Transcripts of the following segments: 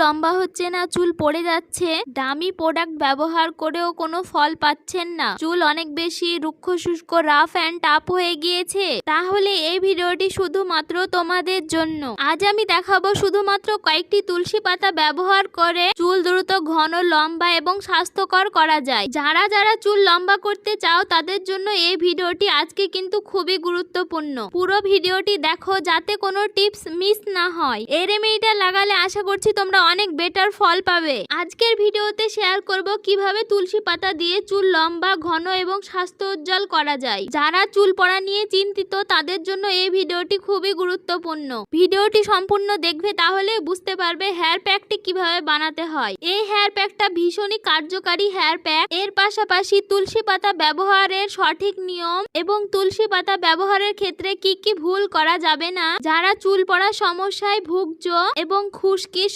লম্বা হচ্ছে না, চুল পড়ে যাচ্ছে। দামি প্রোডাক্ট ব্যবহার করেও কোনো ফল পাচ্ছেন না। চুল অনেক বেশি রুক্ষ, শুষ্ক রাফ অ্যান্ড টাপ হয়ে গিয়েছে। তাহলে এই ভিডিওটি শুধুমাত্র তোমাদের জন্য। আজ আমি দেখাবো শুধুমাত্র কয়েকটি তুলসী পাতা ব্যবহার করে চুল দ্রুত, ঘন, লম্বা এবং স্বাস্থ্যকর করা যায়। যারা যারা চুল লম্বা করতে চাও, তাদের জন্য এই ভিডিওটি আজকে কিন্তু খুবই গুরুত্বপূর্ণ। পুরো ভিডিওটি দেখো, যাতে কোনো টিপস মিস না হয়। এই রেমেডিটা লাগালে আশা করছি তোমরা অনেক বেটার ফল পাবে। আজকের ভিডিওতে শেয়ার করব কীভাবে তুলসী পাতা দিয়ে চুল লম্বা, ঘন এবং স্বাস্থ্য উজ্জ্বল করা যায়। যারা চুল পড়া নিয়ে চিন্তিত, তাদের জন্য এই ভিডিওটি খুবই গুরুত্বপূর্ণ। ভিডিওটি সম্পূর্ণ দেখবে তাহলে বুঝতে পারবে হেয়ার প্যাকটি কীভাবে বানাতে হয়। এই হেয়ার প্যাকটা ভীষণই কার্যকারী হেয়ার প্যাক এর পাশাপাশি তুলসী পাতা ব্যবহারের সঠিক নিয়ম এবং তুলসী পাতা ব্যবহারের ক্ষেত্রে কি কি ভুল করা যাবে না? যারা চুল পড়া সমস্যায় ভুগছ এবং খুশকির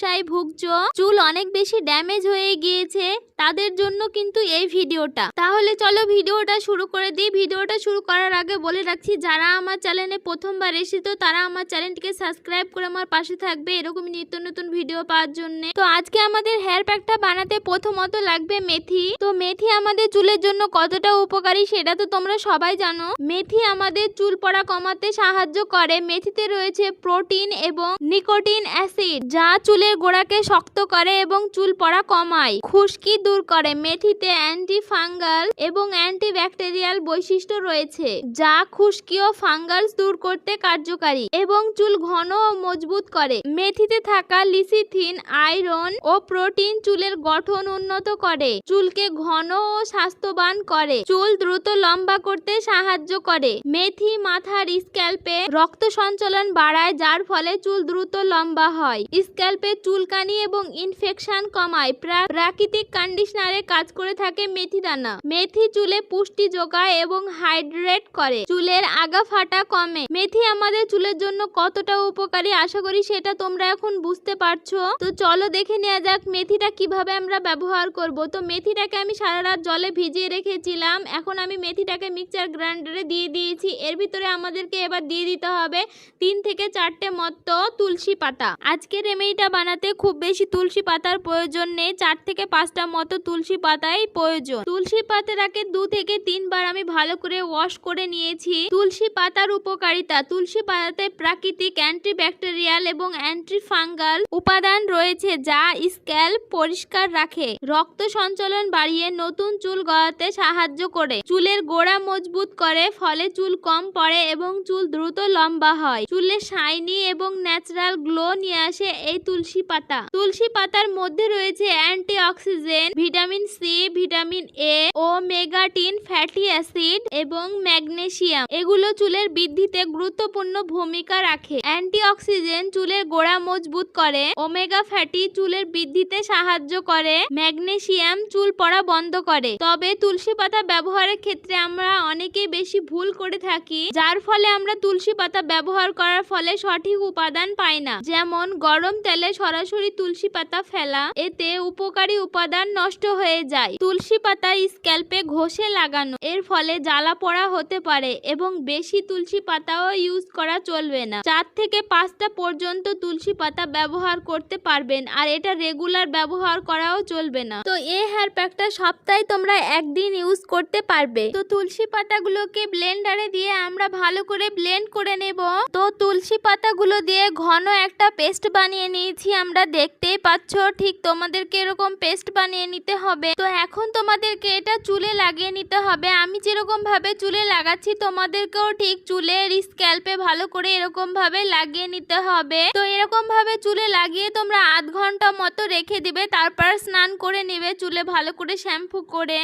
সমস্যায় ভুগছ, চুল অনেক বেশি ড্যামেজ হয়ে গিয়েছে, তাদের জন্য কিন্তু এই ভিডিওটা। তাহলে চলো ভিডিওটা শুরু করে দিই। ভিডিওটা শুরু করার আগে বলে রাখছি, যারা আমার চ্যানেলে প্রথমবার এসেছ, তারা আমার চ্যানেলটিকে সাবস্ক্রাইব করে আমার পাশে থাকবে এরকম নিত্য নতুন ভিডিও পাওয়ার জন্য। তো আজকে আমাদের হেয়ার প্যাকটা বানাতে প্রথমত লাগবে মেথি। তো মেথি আমাদের চুলের জন্য কতটা উপকারী সেটা তো তোমরা সবাই জানো। মেথি আমাদের চুল পড়া কমাতে সাহায্য করে। মেথিতে রয়েছে প্রোটিন এবং নিকোটিন অ্যাসিড যা চুলের গোড়াকে শক্ত করে এবং চুল পড়া কমায়। খুশকি দূর করে। মেথিতে অ্যান্টি ফাঙ্গাল এবং অ্যান্টি ব্যাকটেরিয়াল বৈশিষ্ট্য রয়েছে, যা খুশকি ও ফাঙ্গালস দূর করতে কার্যকারী এবং চুল ঘন ও মজবুত করে। মেথিতে থাকা লিসিথিন, আয়রন ও প্রোটিন চুলের গঠন উন্নত করে, চুলকে ঘন ও স্বাস্থ্যবান করে, চুল দ্রুত লম্বা করতে সাহায্য করে। মেথি মাথার স্ক্যাল্পে রক্ত সঞ্চালন বাড়ায়, যার ফলে চুল দ্রুত লম্বা হয়। স্ক্যাল্পে চুলকানি এবং ইনফেকশন কমায়। প্রা- প্রাকৃতিক কন্ডিশনারে কাজ করে থাকে মেথি দানা। মেথি চুলে পুষ্টি যোগায় এবং হাইড্রেট করে। চুলের আগা ফাটা কমে। মেথি আমাদের চুলের জন্য কতটা উপকারী? আশা করি সেটা তোমরা এখন বুঝতে পারছ। তো চলো দেখে নেওয়া যাক মেথিটা কীভাবে আমরা ব্যবহার করব। তো মেথিটাকে আমি সারা রাত জলে ভিজিয়ে রেখেছিলাম। এখন আমি মেথিটাকে মিক্সচার গ্রাইন্ডারে দিয়ে দিয়েছি। এর ভিতরে আমাদেরকে এবার দিয়ে দিতে হবে তিন থেকে চারটে মতো তুলসী পাতা। আজকে রেমেডিটা বানাতে খুব বেশি তুলসী পাতার প্রয়োজন নেই। চার থেকে পাঁচটা মতো তুলসী পাতাই প্রয়োজন। তুলসী পাতাটাকে দু থেকে তিনবার আমি ভালো করে ওয়াশ করে নিয়েছি। তুলসী পাতার উপকারিতা। তুলসী পাতাতে প্রাকৃতিক অ্যান্টি ব্যাকটেরিয়াল এবং অ্যান্টি ফাঙ্গাল উপাদান রয়েছে যা স্ক্যাল্প পরিষ্কার রাখে। রক্ত সঞ্চালন বাড়িয়ে নতুন চুল গড়াতে সাহায্য করে। চুলের গোড়া মজবুত করে, ফলে চুল কম পড়ে এবং চুল দ্রুত লম্বা হয়। চুলে শাইনি এবং ন্যাচারাল গ্লো নিয়ে আসে এই তুলসী পাতা। তুলসী পাতার মধ্যে রয়েছে anti oxygen vitamin C, vitamin A ও মেগাটিন ফ্যাটি অ্যাসিড এবং ম্যাগনেসিয়াম। এগুলো চুলের বৃদ্ধিতে গুরুত্বপূর্ণ ভূমিকা রাখে। অ্যান্টি অক্সিজেন চুলের গোড়া মজবুত করে, ওমেগা ফ্যাটি চুলের বৃদ্ধিতে সাহায্য করে, ম্যাগনেসিয়াম চুল পড়া বন্ধ করে। তবে তুলসী পাতা ব্যবহারের ক্ষেত্রে আমরা অনেকেই বেশি ভুল করে থাকি, যার ফলে আমরা তুলসী পাতা ব্যবহার করার ফলে সঠিক উপাদান পাই না। যেমন গরম তেলে সরাসরি তুলসী পাতা ফেলা, এতে উপকারী উপাদান নষ্ট হয়ে যায়। তুলসী পাতা স্ক্যাল্পে ঘষে লাগানো, এর ফলে জ্বালা পড়া হতে পারে এবং বেশি তুলসী পাতাও ইউজ করা চলবে না। চার থেকে পাঁচটা পর্যন্ত তুলসী পাতা ব্যবহার করতে পারবেন, আর এটা রেগুলার ব্যবহার করাও চলবে না। তো এই হেয়ার প্যাকটা সপ্তাহে তোমরা একদিন ইউজ করতে পারবে। তো তুলসী পাতাগুলোকে ব্লেন্ডারে দিয়ে আমরা ভালো করে ব্লেন্ড করে নেব। তো তুলসী পাতাগুলো দিয়ে ঘন একটা পেস্ট বানিয়ে নিয়েছি। আমরা দেখতেই পাচ্ছ, ঠিক তোমাদেরকে এরকম পেস্ট বানিয়ে নিতে হবে। তো এখন তোমাদেরকে এটা চুলে লাগিয়ে নিতে হবে। আমি যেরকম ভাবে চুলে লাগাচ্ছি, তোমাদেরকেও ঠিক চুলের স্ক্যাল্পে ভালো করে এরকম ভাবে লাগিয়ে নিতে হবে। তো এরকম ভাবে চুলে লাগিয়ে তোমরা আধ ঘণ্টা মতো রেখে দিবে, তারপর স্নান করে নেবে চুলে ভালো করে শ্যাম্পু করে।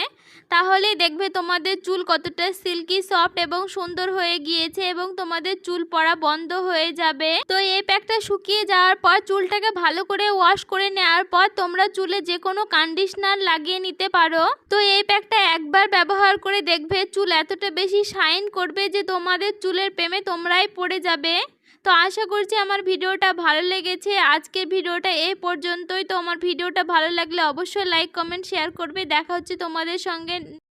তাহলেই দেখবে তোমাদের চুল কতটা সিল্কি, সফট এবং সুন্দর হয়ে গিয়েছে এবং তোমাদের চুল পড়া বন্ধ হয়ে যাবে। তো এই প্যাকটা শুকিয়ে যাওয়ার পর চুলটাকে ভালো করে ওয়াশ করে নেওয়ার পর তোমরা চুলে যে কোনো কন্ডিশনার লাগিয়ে নিতে পারো। তো এই প্যাকটা একবার ব্যবহার করে দেখবে, চুল এতটা বেশি শাইন করবে যে তোমাদের চুলের প্রেমে তোমরাই পড়ে যাবে। তো আশা করছি আমার ভিডিওটা ভালো লেগেছে। আজকের ভিডিওটা এই পর্যন্তই। তো আমার ভিডিওটা ভালো লাগলে অবশ্যই লাইক কমেন্ট শেয়ার করবে। দেখা হচ্ছে তোমাদের সঙ্গে।